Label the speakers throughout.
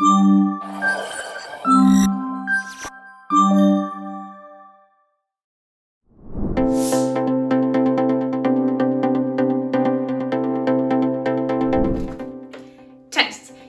Speaker 1: Cześć!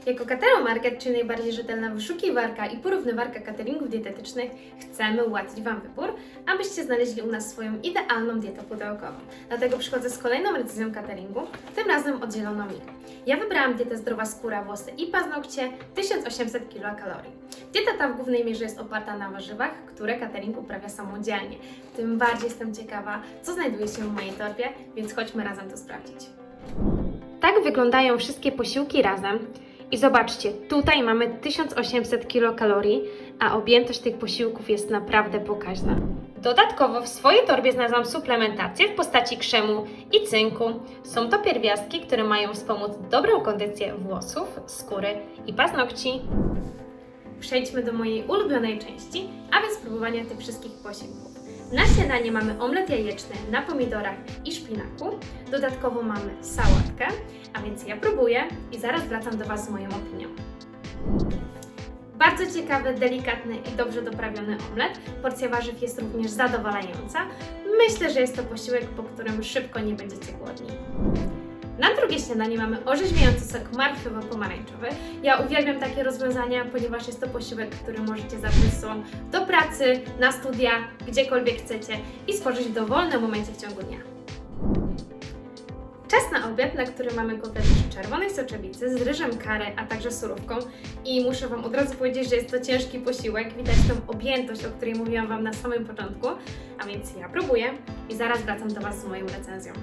Speaker 1: Jako Catero Market, czyli najbardziej rzetelna wyszukiwarka i porównywarka cateringów dietetycznych, chcemy ułatwić Wam wybór, abyście znaleźli u nas swoją idealną dietę pudełkową. Dlatego przychodzę z kolejną recenzją cateringu, tym razem od Zielonomii. Ja wybrałam dietę zdrowa skóra, włosy i paznokcie 1800 kilokalorii. Dieta ta w głównej mierze jest oparta na warzywach, które catering uprawia samodzielnie. Tym bardziej jestem ciekawa, co znajduje się w mojej torbie, więc chodźmy razem to sprawdzić. Tak wyglądają wszystkie posiłki razem. I zobaczcie, tutaj mamy 1800 kilokalorii, a objętość tych posiłków jest naprawdę pokaźna. Dodatkowo w swojej torbie znalazłam suplementację w postaci krzemu i cynku. Są to pierwiastki, które mają wspomóc dobrą kondycję włosów, skóry i paznokci. Przejdźmy do mojej ulubionej części, a więc spróbowania tych wszystkich posiłków. Na śniadanie mamy omlet jajeczny na pomidorach i szpinaku. Dodatkowo mamy sałatkę, a więc ja próbuję i zaraz wracam do Was z moją opinią. Bardzo ciekawy, delikatny i dobrze doprawiony omlet. Porcja warzyw jest również zadowalająca. Myślę, że jest to posiłek, po którym szybko nie będziecie głodni. Na drugie śniadanie mamy orzeźwiający sok martwy-pomarańczowy. Ja uwielbiam takie rozwiązania, ponieważ jest to posiłek, który możecie zabrać ze sobą do pracy, na studia, gdziekolwiek chcecie i spożyć w dowolnym momencie w ciągu dnia. Czas na obiad, na który mamy kotlety z czerwonej soczewicy z ryżem curry, a także surówką. I muszę Wam od razu powiedzieć, że jest to ciężki posiłek. Widać tą objętość, o której mówiłam Wam na samym początku. A więc ja próbuję i zaraz wracam do Was z moją recenzją.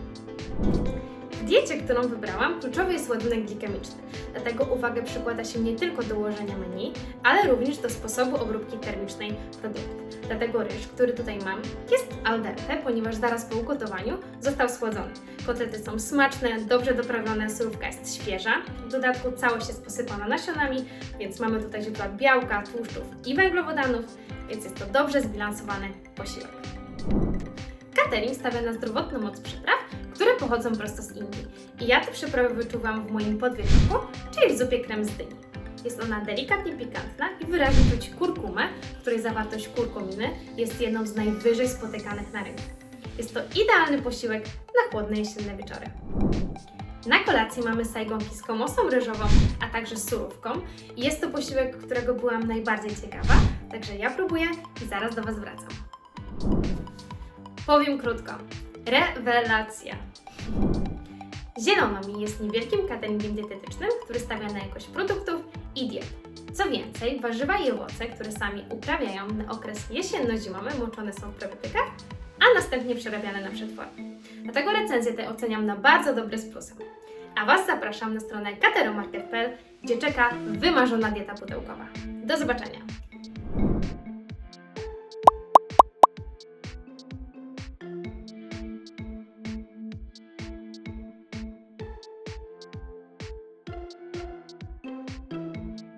Speaker 1: Diecie, którą wybrałam, kluczowy jest ładunek glikemiczny. Dlatego uwagę przykłada się nie tylko do ułożenia menu, ale również do sposobu obróbki termicznej produktów. Dlatego ryż, który tutaj mam, jest al dente, ponieważ zaraz po ugotowaniu został schłodzony. Kotlety są smaczne, dobrze doprawione, surówka jest świeża. W dodatku całość jest posypana nasionami, więc mamy tutaj źródła białka, tłuszczów i węglowodanów, więc jest to dobrze zbilansowany posiłek. Catering stawia na zdrowotną moc przypraw, które pochodzą prosto z Indii. I ja te przyprawy wyczuwam w moim podwieczoku, czyli w zupie krem z dyni. Jest ona delikatnie pikantna i wyraźnie czuć kurkumę, której zawartość kurkuminy jest jedną z najwyżej spotykanych na rynku. Jest to idealny posiłek na chłodne jesienne wieczory. Na kolacji mamy sajgonki z komosą ryżową, a także z surówką. Jest to posiłek, którego byłam najbardziej ciekawa, także ja próbuję i zaraz do Was wracam. Powiem krótko. Rewelacja! Zielonomi jest niewielkim cateringiem dietetycznym, który stawia na jakość produktów i diet. Co więcej, warzywa i owoce, które sami uprawiają na okres jesienno-zimowy, moczone są w probiotykach, a następnie przerabiane na przetwory. Dlatego recenzję tę oceniam na bardzo dobre z plusem. A Was zapraszam na stronę kateromarket.pl, gdzie czeka wymarzona dieta pudełkowa. Do zobaczenia!